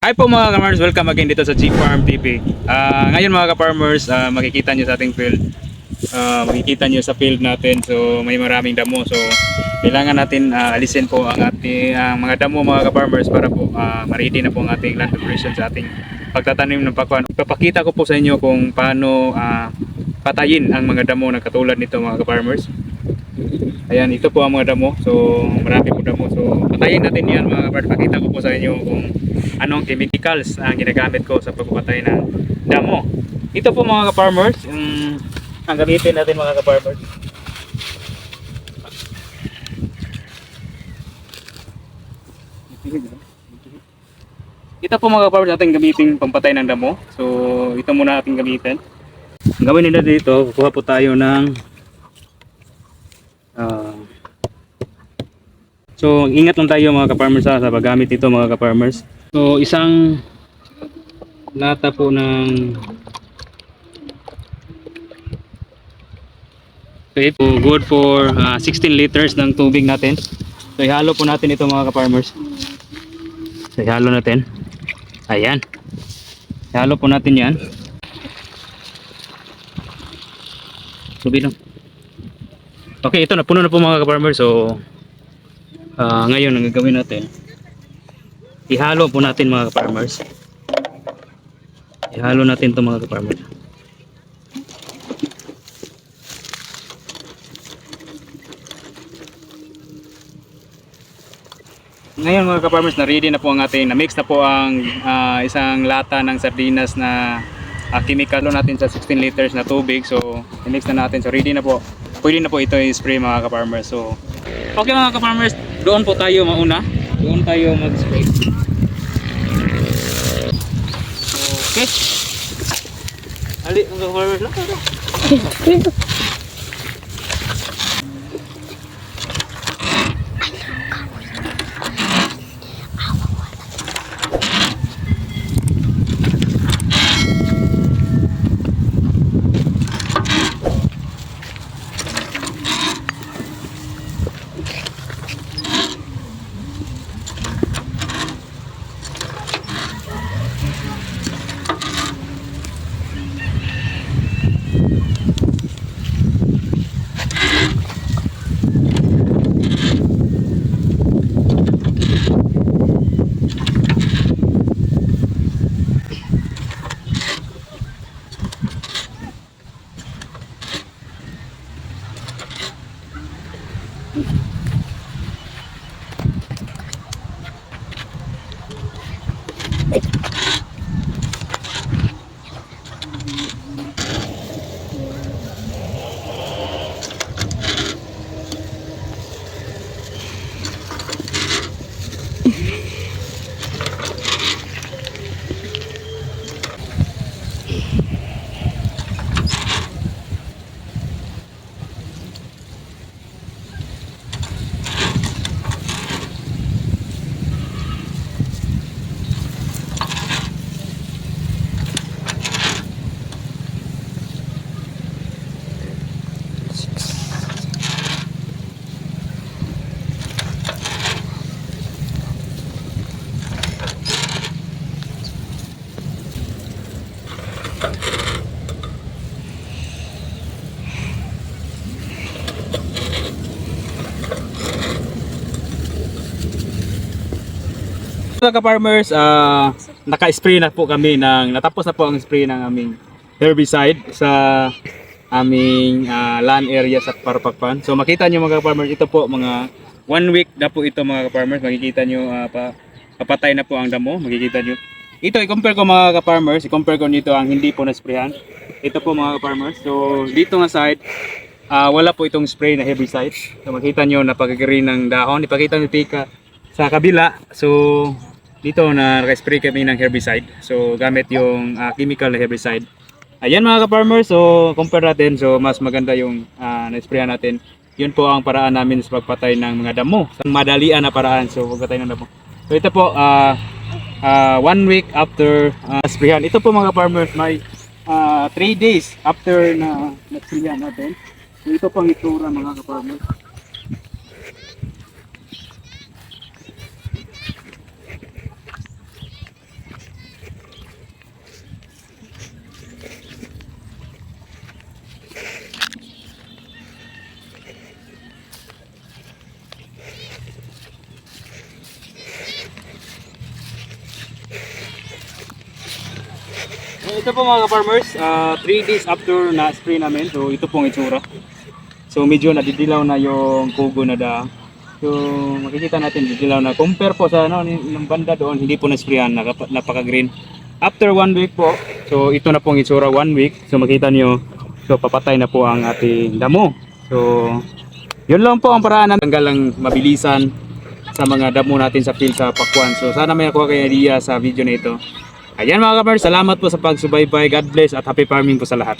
Hi po mga ka-farmers, welcome again dito sa G Farm TV. Ah, ngayon mga ka-farmers, ah, makikita nyo sa ating field. Ah, makikita nyo sa field natin, so may maraming damo. So kailangan natin ah, alisin po ang ating ang mga damo mga ka-farmers para po uh, ma-ready na po ang ating land preparation sa ating pagtatanim ng pakwan. Ipapakita ko po sa inyo kung paano ah, patayin ang mga damo na katulad nito mga ka-farmers. Ayan, ito po ang mga damo. So, marami po damo. So, patayin natin yan mga kapatid. Pakita ko po sa inyo kung anong chemicals ang ginagamit ko sa pagpapatay ng damo. Ito po mga ka-farmers, yung ang gamitin natin mga ka-farmers. Ito po mga ka-farmers ating gamitin pampatay ng damo. So, ito muna ating gamitin. Ang gawin nila dito, kukuha po tayo ng Ah. so, ingat lang tayo mga ka-farmers sa paggamit nito mga ka-farmers. So, isang lata po ng Okay, po good for ah, 16 liters ng tubig natin. So, ihalo po natin ito mga ka-farmers. So, ihalo natin. Ayan. Ihalo po natin yan. Tubig lang. Okay, ito na puno na po mga ka-farmer. So ah, ngayon ang gagawin natin ihalo po natin mga ka-farmers. Ihalo natin 'to mga ka-farmers. Ngayon mga ka-farmers, na ready na po ang ating, na-mix na po ang ah, isang lata ng sardinas na uh, chemical natin sa 16 liters na tubig. So, i-mix na natin. So, ready na po. Pwede na po ito i-spray mga ka-farmers. So, okay mga ka-farmers, doon po tayo mauna. Doon tayo mag-spray. Okay. Ali, mga ka-farmers lang. Mga ka-farmers, ah, naka-spray na po kami ng, natapos na po ang spray ng aming herbicide sa aming ah, land area sa Parapakpan. So makita nyo mga ka-farmers, ito po mga one week na po ito mga ka-farmers. Makikita nyo, ah, pa, papatay na po ang damo, makikita nyo. Ito, i-compare ko mga ka-farmers, i-compare ko nito ang hindi po na-sprayan. Ito po mga ka-farmers. So dito nga side, ah, wala po itong spray na herbicide. So makita nyo, napag-green ng dahon. Ipakita nyo tika sa kabila. So dito na naka-spray kami ng herbicide. So gamit yung ah, chemical na herbicide. Ayan mga ka-farmers, so compare natin. So mas maganda yung uh, na-sprayan natin. Yun po ang paraan namin sa pagpatay ng mga damo. Sa madalian na paraan so pagpatay ng damo. So ito po ah ah, one week after uh, sprayan. Ito po mga farmers may 3 days after na na-sprayan natin. So ito pang itsura mga ka-farmers. Ito po mga farmers, 3 days after na spray namin, so ito pong itsura. So medyo nadidilaw na yung kugo na da. So makikita natin didilaw na. Compare po sa ano, ng banda doon, hindi po na-sprayan, napaka-green. After one week po, so ito na pong itsura one week. So makita niyo, so papatay na po ang ating damo. So yun lang po ang paraan natin. Tanggal ang mabilisan sa mga damo natin sa field sa Pakwan. So sana may nakuha kayo idea sa video na ito. Ayan mga kapar, salamat po sa pagsubaybay. God bless at happy farming po sa lahat.